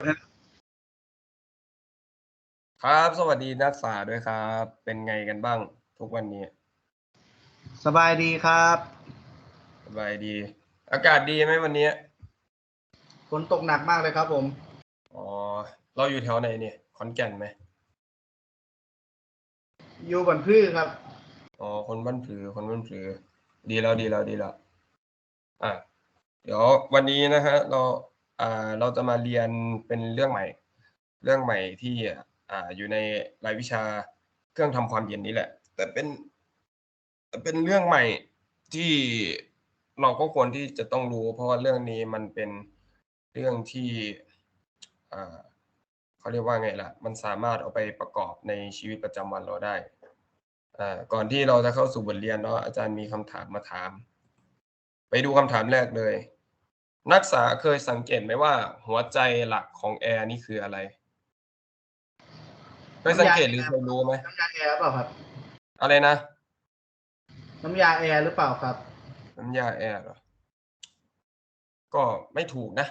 ครับ สวัสดีนักศึกษาด้วยครับ เป็นไงกันบ้างทุกวันนี้ สบายดีครับ สบายดี อากาศดีไหมวันนี้ฝนตกหนักมากเลยครับผม อ๋อ เราอยู่แถวไหนเนี่ย ขอนแก่นไหม อยู่บันพื้ครับ อ๋อ คนบ้านผือ คนบ้านผือ ดีแล้วดีแล้วดีแล้ว อะ เดี๋ยววันนี้นะฮะ เราอ่า เราจะมาเรียนเป็นเรื่องใหม่ เรื่องใหม่ที่อ่าอยู่ในรายวิชาเครื่องทำความเย็นนี้แหละ แต่เป็นเป็นเรื่องใหม่ที่เราก็ควรที่จะต้องรู้ เพราะว่าเรื่องนี้มันเป็นเรื่องที่เขาเรียกว่าไงล่ะ มันสามารถเอาไปประกอบในชีวิตประจำวันเราได้ก่อนที่เราจะเข้าสู่บทเรียนเนาะอาจารย์มีคำถามมาถาม ไปดูคำถามแรกเลย นักศึกษาเคยสังเกตไหมว่า หัวใจหลักของแอร์นี่คืออะไรเคยสังเกตหรือเคยรู้ไหมน้ำยาแอร์หรือเปล่าครับ อะไรนะ น้ำยาแอร์หรือเปล่าครับ น้ำยาแอร์เหรอ ก็ไม่ถูกนะ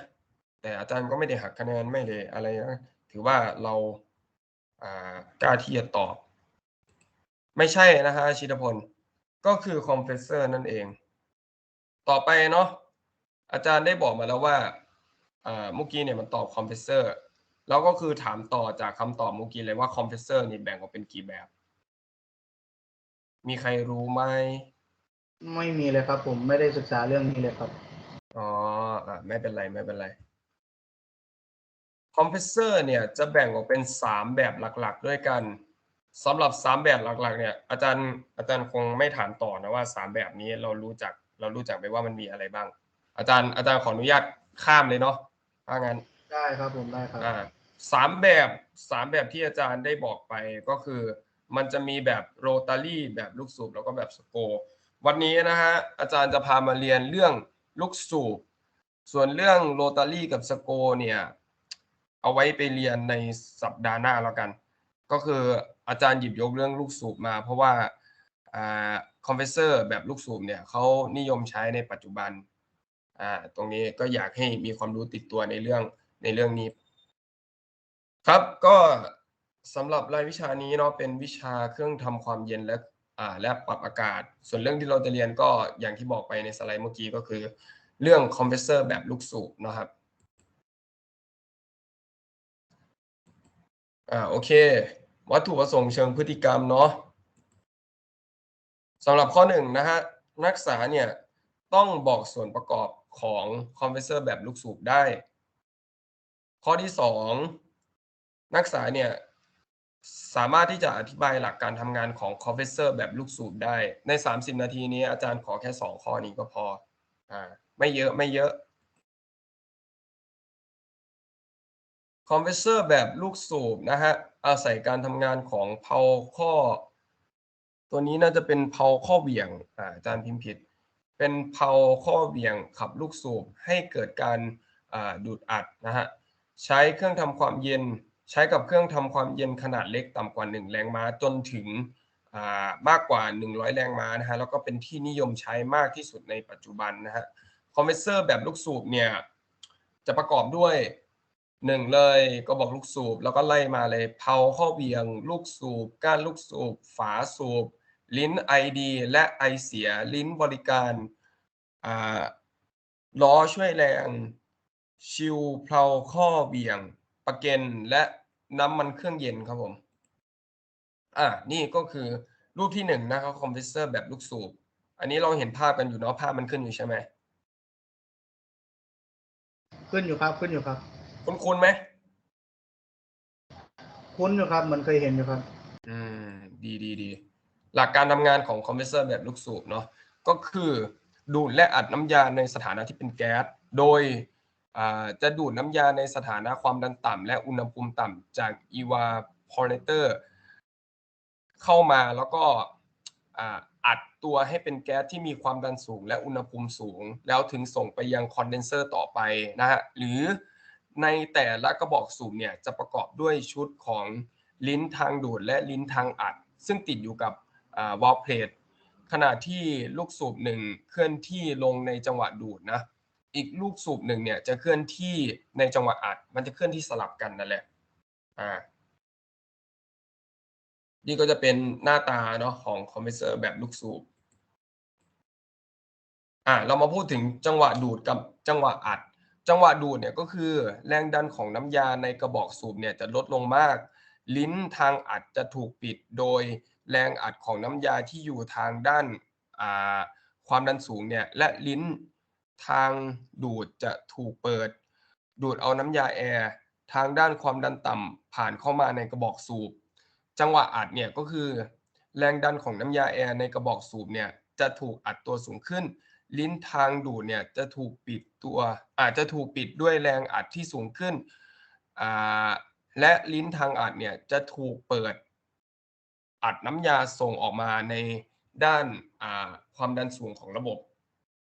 แต่อาจารย์ก็ไม่ได้หักคะแนนไม่ได้อะไรนะถือว่าเราอ่ากล้าที่จะตอบ ไม่ใช่นะฮะชิตพล ก็คือคอมเพรสเซอร์นั่นเอง ต่อไปเนาะ อาจารย์ได้บอกมาแล้วว่าอ่าเมื่อกี้เนี่ยมันตอบคอมเพรสเซอร์แล้วก็คือถามต่อจากคำตอบเมื่อกี้เลยว่าคอมเพรสเซอร์นี่แบ่งออกเป็นกี่แบบ มีใครรู้ไหมไม่มีเลยครับ ผมไม่ได้ศึกษาเรื่องนี้เลยครับอ๋ออะไม่เป็นไรไม่เป็นไรคอมเพรสเซอร์เนี่ยจะแบ่งออกเป็นสามแบบหลัก ๆ ด้วยกันสำหรับสามแบบหลัก ๆ เนี่ย อาจารย์อาจารย์คงไม่ถามต่อนะว่าสามแบบนี้เรารู้จักเรารู้จักไหมว่ามันมีอะไรบ้าง อาจารย์อาจารย์ขออนุญาตข้ามเลยเนาะถ้างั้นได้ครับผมได้ครับอ่าสามแบบสามแบบที่อาจารย์ได้บอกไปก็คือ มันจะมีแบบโรตารี่แบบลูกสูบแล้วก็แบบสโกวันนี้นะฮะอาจารย์จะพามาเรียนเรื่องลูกสูบส่วนเรื่องโรตารี่กับสโกเนี่ยเอาไว้ไปเรียนในสัปดาห์หน้าแล้วกัน ก็คืออาจารย์หยิบยกเรื่องลูกสูบมา เพราะว่าอ่าคอมเพรสเซอร์แบบลูกสูบเนี่ยเขานิยมใช้ในปัจจุบัน อ่าตรงนี้ก็อยากให้มีความรู้ติดตัวในเรื่องในเรื่องนี้ ครับก็สำหรับรายวิชานี้เนาะเป็นวิชาเครื่องทำความเย็นและอ่าและปรับอากาศ ส่วนเรื่องที่เราจะเรียนก็อย่างที่บอกไปในสไลด์เมื่อกี้ก็คือ เรื่องคอมเพรสเซอร์แบบลูกสูบนะครับอ่าโอเค วัตถุประสงค์เชิงพฤติกรรมเนาะสำหรับข้อหนึ่งนะฮะนักศึกษาเนี่ยต้องบอกส่วนประกอบ ของคอมเพรสเซอร์แบบลูกสูบได้ ข้อที่สองนักศึกษาเนี่ยสามารถที่จะอธิบายหลักการทำงานของคอมเพรสเซอร์แบบลูกสูบได้ ใน 30 นาทีนี้อาจารย์ขอแค่ 2 ข้อนี้ก็พออ่าไม่เยอะไม่เยอะคอมเพรสเซอร์แบบลูกสูบนะฮะอาศัยการทำงานของเพาข้อ ตัวนี้น่าจะเป็นเพาข้อเหวี่ยงอาจารย์พิมพ์ผิด เป็นเพาข้อเหวี่ยงขับลูกสูบให้เกิดการดูดอัดนะฮะใช้เครื่องทำความเย็น ใช้กับเครื่องทำความเย็นขนาดเล็กต่ำกว่า 1 แรงม้าจนถึงมากกว่า 100 แรงม้านะฮะแล้วก็เป็นที่นิยมใช้มากที่สุดในปัจจุบันนะฮะคอมเพรสเซอร์แบบลูกสูบเนี่ยจะประกอบด้วยหนึ่งเลยก็บอกลูกสูบแล้วก็ไล่มาเลยเพาข้อเบี่ยง ลูกสูบก้านลูกสูบ ฝาสูบ ลิ้นไอดีและไอเสีย ลิ้นบริการอ่าล้อช่วยแรง ชิวเพลาข้อเบี่ยงประเก็นและน้ำมันเครื่องเย็นครับผมอ่านี่ก็คือรูปที่หนึ่งนะครับคอมเพรสเซอร์แบบลูกสูบ อันนี้เราเห็นภาพกันอยู่เนาะภาพมันขึ้นอยู่ใช่ไหมขึ้นอยู่ครับขึ้นอยู่ครับ คุ้นคุ้นๆไหมคุ้นอยู่ครับเหมือนเคยเห็นอยู่ครับ อืม ดีดีดี หลักการทำงานของคอมเพรสเซอร์แบบลูกสูบเนาะก็คือดูดและอัดน้ำยาในสถานะที่เป็นแก๊สโดยจะดูดน้ำยาในสถานะความดันต่ำและอุณหภูมิต่ำจาก evaporator เข้ามาแล้วก็อัดตัวให้เป็นแก๊สที่มีความดันสูง และอุณหภูมิสูง แล้วถึงส่งไปยังคอนเดนเซอร์ต่อไปนะฮะหรือในแต่ละกระบอกสูบเนี่ยจะประกอบด้วยชุดของลิ้นทางดูดและลิ้นทางอัด ซึ่งติดอยู่กับ วอลเพลทขณะที่ลูกสูบหนึ่งเคลื่อนที่ลงในจังหวะดูดนะอีกลูกสูบหนึ่งเนี่ยจะเคลื่อนที่ในจังหวะอัด มันจะเคลื่อนที่สลับกันนั่นแหละอ่านี่ก็จะเป็นหน้าตาเนาะของคอมเพรสเซอร์แบบลูกสูบอ่าเรามาพูดถึงจังหวะดูดกับจังหวะอัด จังหวะดูดเนี่ยก็คือแรงดันของน้ำยาในกระบอกสูบเนี่ยจะลดลงมาก ลิ้นทางอัดจะถูกปิดโดย แรงอัดของน้ำยาที่อยู่ทางด้านาความดันสูงเนี่ยและลิ้นทางดูดจะถูกเปิด ดูดเอาน้ำยาแอร์ทางด้านความดันต่ำผ่านเข้ามาในกระบอกสูบ จังหวะอัดเนี่ยก็คือ แรงดันของน้ำยาแอร์ในกระบอกสูบเนี่ยจะถูกอัดตัวสูงขึ้น ลิ้นทางดูดเนี่ยจะถูกปิดตัว อาจจะถูกปิดด้วยแรงอัดที่สูงขึ้น และลิ้นทางอัดเนี่ยจะถูกเปิด อัดน้ำยาส่งออกมาในด้านความดันสูงของระบบ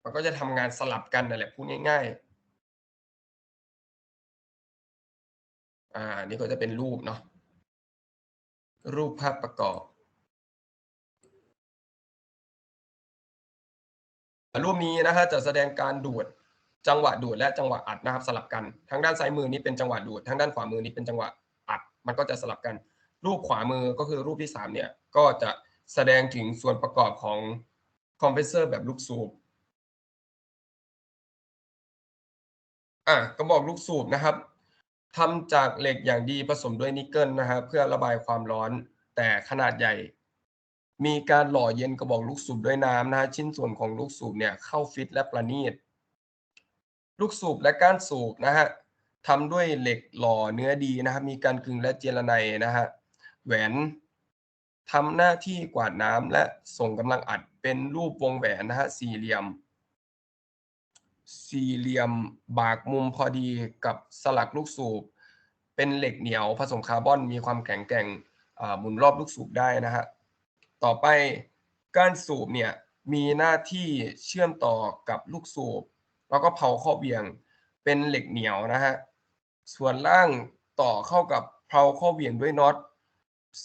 มันก็จะทำงานสลับกันนั่นแหละพูดง่าย ๆ อ่าอันนี่ก็จะเป็นรูปเนาะรูปภาพประกอบ รูปนี้นะฮะจะแสดงการดูดจังหวะดูดและจังหวะอัดนะครับสลับกันทางด้านซ้ายมือนี้เป็นจังหวะดูดทางด้านขวามือนี้เป็นจังหวะอัด มันก็จะสลับกัน รูปขวามือก็คือรูปที่สามเนี่ย ก็จะแสดงถึงส่วนประกอบของคอมเพรสเซอร์แบบลูกสูบอะกระบอกลูกสูบนะครับทำจากเหล็กอย่างดีผสมด้วยนิกเกิลนะฮะเพื่อระบายความร้อนแต่ขนาดใหญ่ มีการหล่อเย็นกระบอกลูกสูบด้วยน้ำนะฮะชิ้นส่วนของลูกสูบเนี่ยเข้าฟิตและประณีตลูกสูบและก้านสูบนะฮะทำด้วยเหล็กหล่อเนื้อดีนะครับมีการกึงและเจลไนนะฮะ แหวนทำหน้าที่กวาดน้ำและส่งกำลังอัดเป็นรูปวงแหวนนะฮะสี่เหลี่ยม สี่เหลี่ยมบากมุมพอดีกับสลักลูกสูบ เป็นเหล็กเหนียวผสมคาร์บอนมีความแข็งแกร่งหมุนรอบลูกสูบได้นะฮะต่อไปก้านสูบเนี่ยมีหน้าที่เชื่อมต่อกับลูกสูบ แล้วก็เผาข้อเบี่ยงเป็นเหล็กเหนียวนะฮะส่วนล่างต่อเข้ากับเพลาข้อเบี่ยงด้วยน็อต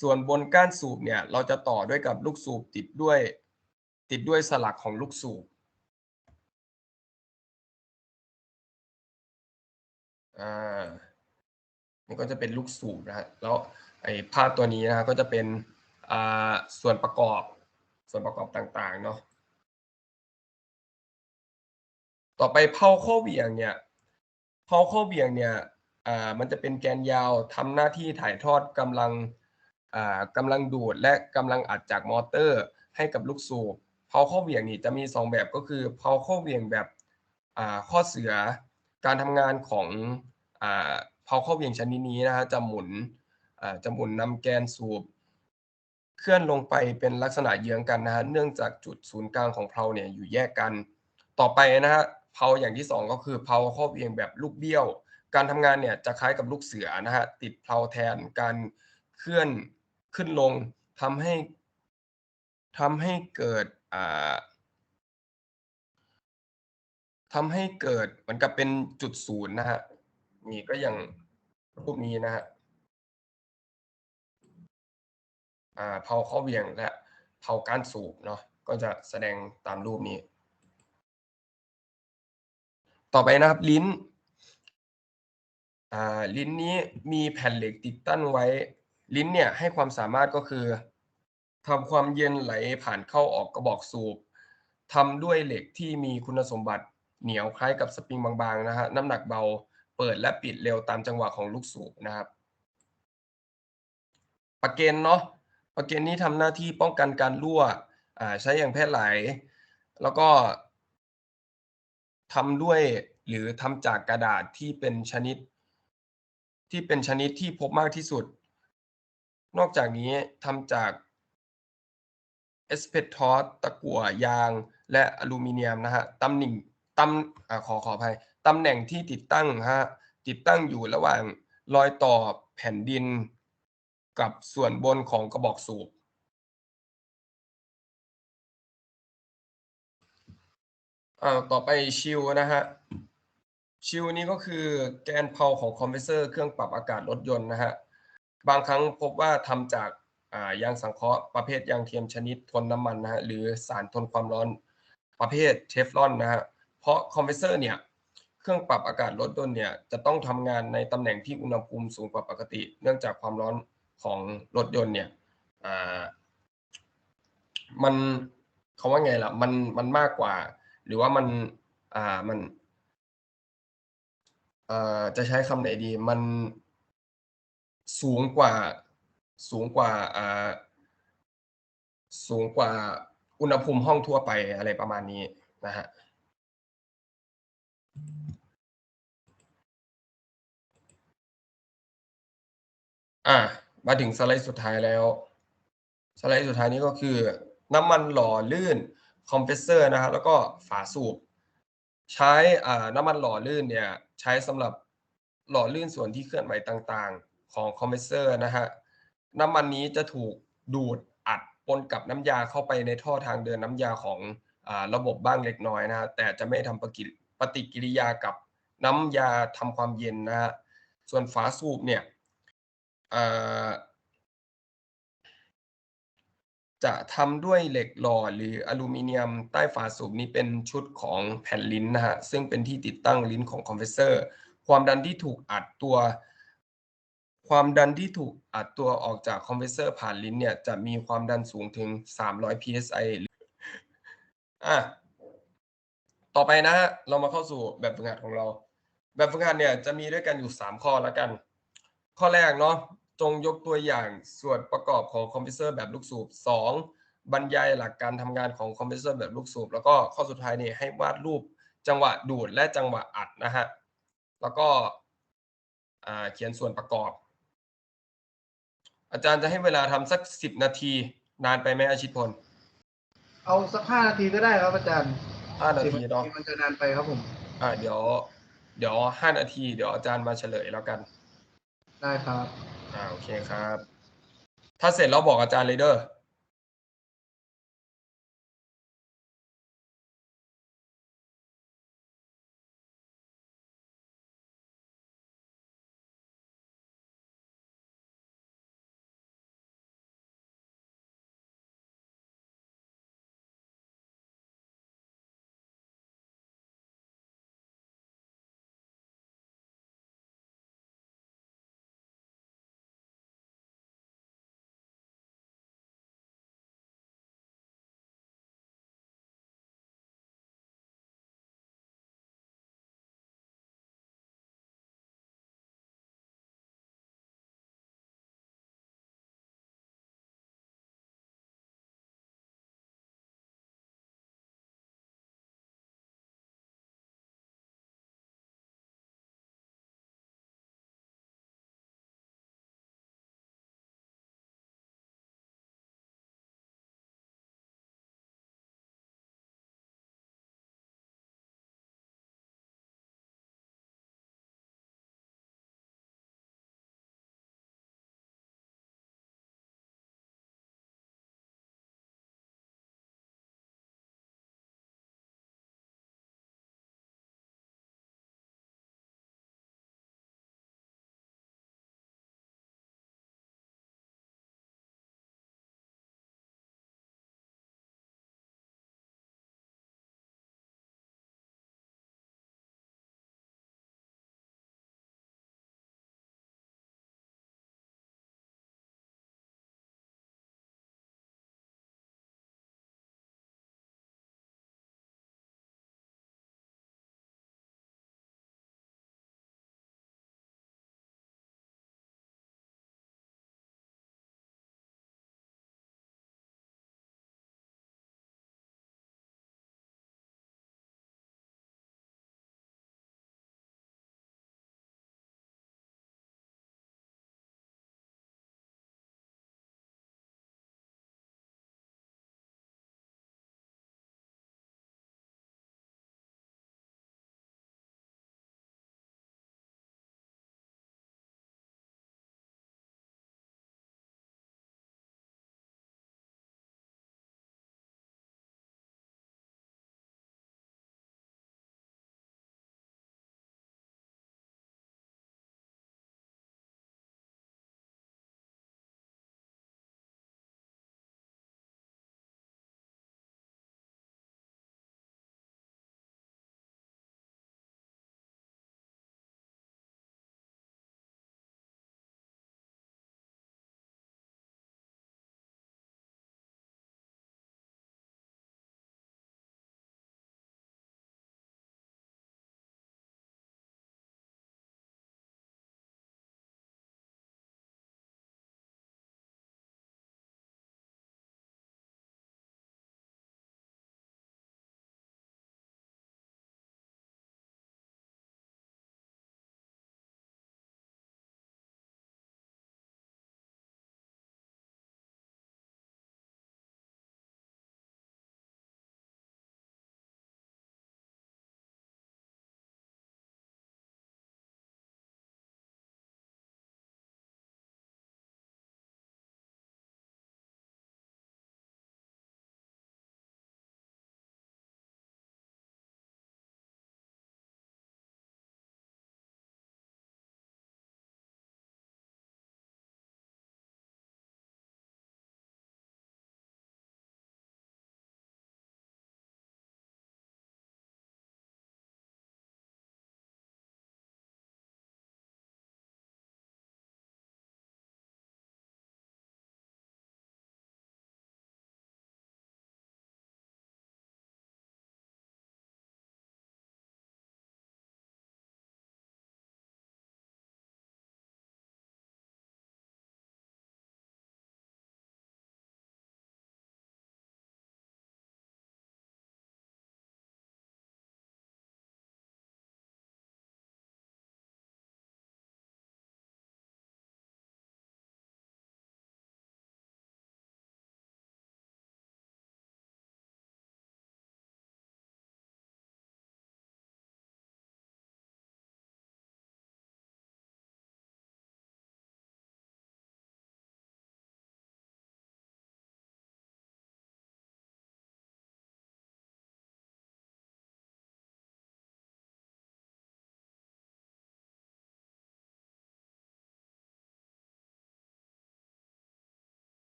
ส่วนบนก้านสูบเนี่ย เราจะต่อด้วยกับลูกสูบติดด้วย ติดด้วยสลักของลูกสูบอ่านี่ก็จะเป็นลูกสูบนะฮะแล้วไอ้ภาพตัวนี้นะฮะก็จะเป็นอ่าส่วนประกอบ ส่วนประกอบต่างๆเนาะต่อไปเผาข้อเหวี่ยงเนี่ยเผาข้อเหวี่ยงเนี่ยอ่ามันจะเป็นแกนยาวทำหน้าที่ถ่ายทอดกำลัง กำลังดูดและกำลังอัดจากมอเตอร์ ให้กับลูกสูบเผาข้อเหวี่ยงนี่จะมีสองแบบก็คือเผาข้อเหวี่ยงแบบข้อเสือการทำงานของอ่าเผาข้อเหวี่ยงชนิดนี้นะฮะจะหมุนจะหมุนนำแกนสูบเคลื่อนลงไปเป็นลักษณะเยื้องกันนะฮะเนื่องจากจุดศูนย์กลางของเพลาเนี่ยอยู่แยกกัน ต่อไปนะฮะเพลาอย่างที่สองก็คือเพลาครอบเอียงแบบลูกเบี้ยว การทำงานเนี่ยจะคล้ายกับลูกเสือนะฮะติดเพลาแทนการเคลื่อน ขึ้นลงทำให้ทำให้เกิดอ่าทำให้เกิดเหมือนกับเป็นจุดศูนย์นะฮะนี่ก็อย่างรูปนี้นะฮะอ่าเผาข้อเวียงและเผากานสูบเนาะก็จะแสดงตามรูปนี้ ต่อไปนะครับลิ้นอ่าลิ้นนี้มีแผ่นเหล็กติดตั้งไว้ ลิ้นเนี่ยให้ความสามารถก็คือทำความเย็นไหลผ่านเข้าออกกระบอกสูบทำด้วยเหล็กที่มีคุณสมบัติเหนียวคล้ายกับสปริงบางๆนะฮะน้ำหนักเบาเปิดและปิดเร็วตามจังหวะของลูกสูบนะครับปะเกนเนาะปะเกนนี้ทำหน้าที่ป้องกันการรั่วใช้อย่างแพร่หลายแล้วก็ทำด้วยหรือทำจากกระดาษที่เป็นชนิด ที่เป็นชนิดที่พบมากที่สุด นอกจากนี้ทำจากเอสเพตอสตะกั่วยาง และอลูมิเนียมนะฮะตำแหน่งตำอ่ขอขออภัยตำแหน่งที่ติดตั้งฮะติดตั้งอยู่ระหว่างรอยต่อแผ่นดิน กับส่วนบนของกระบอกสูบอ่าต่อไปชิลนะฮะชิลนี้ก็คือแกนเพลาของคอมเพรสเซอร์เครื่องปรับอากาศรถยนต์นะฮะ บางครั้งพบว่าทำจากยางสังเคราะห์ประเภทยางเทียมชนิดทนน้ำมันนะฮะหรือสารทนความร้อนประเภทเทฟลอนนะฮะเพราะคอมเพรสเซอร์เนี่ยเครื่องปรับอากาศรถยนต์เนี่ยจะต้องทำงานในตำแหน่งที่อุณหภูมิสูงกว่าปกติ เนื่องจากความร้อนของรถยนต์เนี่ยมันเขาว่าไงล่ะมันมันมากกว่า หรือว่ามันอ่ามันจะใช้คำไหนดีมัน สูงกว่าสูงกว่าอ่าสูงกว่าอุณหภูมิห้องทั่วไปอะไรประมาณนี้นะฮะอะมาถึงสไลด์สุดท้ายแล้ว สไลด์สุดท้ายนี้ก็คือ น้ำมันหล่อลื่นคอมเพรสเซอร์นะครับแล้วก็ฝาสูบ ใช้อ่าน้ำมันหล่อลื่นเนี่ย ใช้สำหรับหล่อลื่นส่วนที่เคลื่อนไหวต่างๆ ของคอมเพรสเซอร์นะฮะน้ำมันนี้จะถูกดูดอัดปนกับน้ำยาเข้าไปในท่อทางเดินน้ำยาของอระบบบ้างเล็กน้อยนะฮะแต่จะไม่ทำปฏิปฏิกิริยากับน้ำยาทำความเย็นนะฮะส่วนฝาสูบเนี่ยจะทำด้วยเหล็กหล่อหรืออลูมิเนียมใต้ฝาสูบนี้เป็นชุดของแผ่นลิ้นนะฮะซึ่งเป็นที่ติดตั้งลิ้นของคอมเพรสเซอร์ ความดันที่ถูกอัดตัว ความดันที่ถูกอัดตัวออกจากคอมเพรสเซอร์ผ่านลิ้นเนี่ยจะมีความดันสูงถึง 300 psi อะต่อไปนะฮะเรามาเข้าสู่แบบฝึกหัดของเรา แบบฝึกหัดเนี่ยจะมีด้วยกันอยู่ 3 ข้อแล้วกัน ข้อแรกเนาะจงยกตัวอย่างส่วนประกอบของคอมเพรสเซอร์แบบลูกสูบ 2. บรรยายหลักการทำงานของคอมเพรสเซอร์แบบลูกสูบ แล้วก็ข้อสุดท้ายนี่ให้วาดรูปจังหวะดูดและจังหวะอัดนะฮะแล้วก็เขียนส่วนประกอบ อาจารย์จะให้เวลาทำสักสิบนาที นานไปไหมอาชิตพลเอาสักห้านาทีก็ได้ครับอาจารย์ห้านาสิบทีเนาะมันจะนานไปครับผม อ่าเดี๋ยว เดี๋ยวห้านาที เดี๋ยวอาจารย์มาเฉลยแล้วกัน ได้ครับ อ่าโอเคครับ ถ้าเสร็จแล้วบอกอาจารย์เลยเด้อ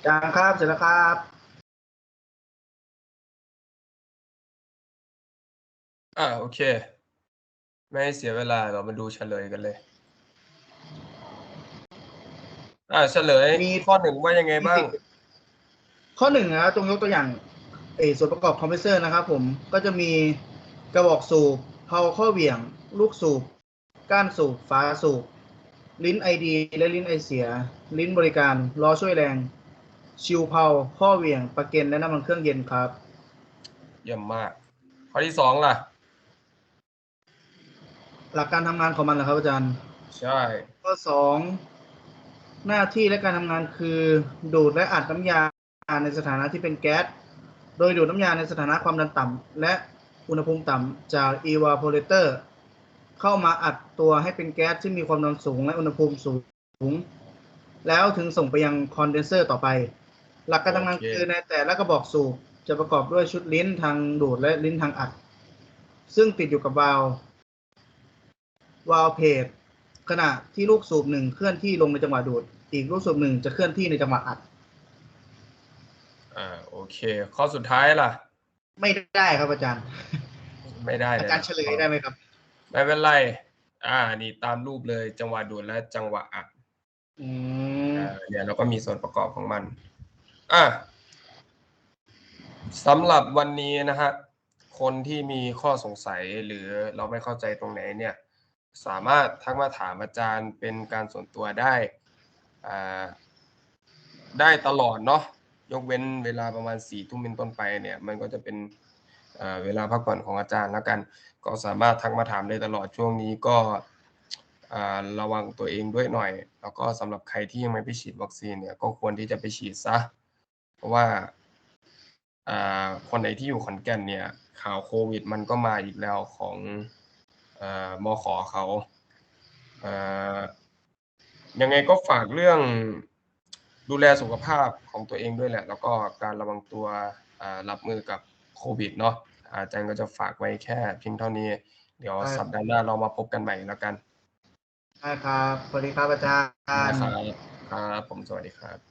อาจารย์ครับเสร็จแล้วครับ อ่าโอเค ไม่ให้เสียเวลาเรามาดูเฉลยกันเลย อ่าเฉลยมี ข้อหนึ่งว่ายังไงบ้าง ข้อหนึ่งนะครับตรงยกตัวอย่างเออส่วนประกอบคอมเพรสเซอร์นะครับผมก็จะมีกระบอกสูบเพาข้อเหวี่ยง ลูกสูบ ก้านสูบฝาสูบ ลิ้นไอดีและลิ้นไอเสีย ลิ้นบริการล้อช่วยแรง ชิวเพาข้อเหวี่ยงประเก็นและน้ำมันเครื่องเย็นครับ เยี่ยมมาก ข้อที่สองล่ะ หลักการทำงานของมันเหรอครับอาจารย์ ใช่ ข้อสองหน้าที่และการทำงานคือ ดูดและอัดน้ำยาในสถานะที่เป็นแก๊สโดยดูดน้ำยาในสถานะความดันต่ำและอุณหภูมิต่ำจาก evaporator เข้ามาอัดตัวให้เป็นแก๊สที่มีความดันสูงและอุณหภูมิสูง แล้วถึงส่งไปยังคอนเดนเซอร์ต่อไป หลักการทำงานคือในแต่ละกระบอกสูบจะประกอบด้วยชุดลิ้นทางดูดและลิ้นทางอัด ซึ่งติดอยู่กับวาล์ววาล์วเพจขณะที่ลูกสูบหนึ่งเคลื่อนที่ลงในจังหวะดูด อีกลูกสูบหนึ่งจะเคลื่อนที่ในจังหวะอัด อ่าโอเค ข้อสุดท้ายล่ะ ไม่ได้ครับอาจารย์ ไม่ได้อาเลยจารย์เฉลยได้ไหมครับ ไม่เป็นไร อ่า นี่ตามรูปเลยจังหวะดูดและจังหวะอัดอืมอ่าเนี่ยเราก็มีส่วนประกอบของมัน อะสำหรับวันนี้นะฮะคนที่มีข้อสงสัยหรือเราไม่เข้าใจตรงไหนเนี่ย สามารถทักมาถามอาจารย์เป็นการส่วนตัวได้อ่าได้ตลอดเนาะยกเว้นเวลาประมาณสี่ทุ่มเป็นต้นไปเนี่ย มันก็จะเป็นเวลาพักผ่อนของอาจารย์แล้วกัน ก็สามารถทักมาถามได้ตลอดช่วงนี้ก็ระวังตัวเองด้วยหน่อย แล้วก็สำหรับใครที่ยังไม่ไปฉีดวัคซีนเนี่ยก็ควรที่จะไปฉีดซะ ว่าอ่าคนไหนที่อยู่ขอนแก่นเนี่ย ข่าวโควิด มันก็มาอีกแล้วของเอ่อมขอเขาเอ่อยังไงก็ฝากเรื่องดูแลสุขภาพของตัวเองด้วยแหละ แล้วก็การระวังตัวอ่ารับมือกับโควิดเนาะอาจารย์ก็จะฝากไว้แค่เพียงเท่านี้ เดี๋ยวครับสัปดาห์หน้าเรามาพบกันใหม่แล้วกันได้ครับสวัสดีครับอาจารย์นะครับครับผมสวัสดีครับ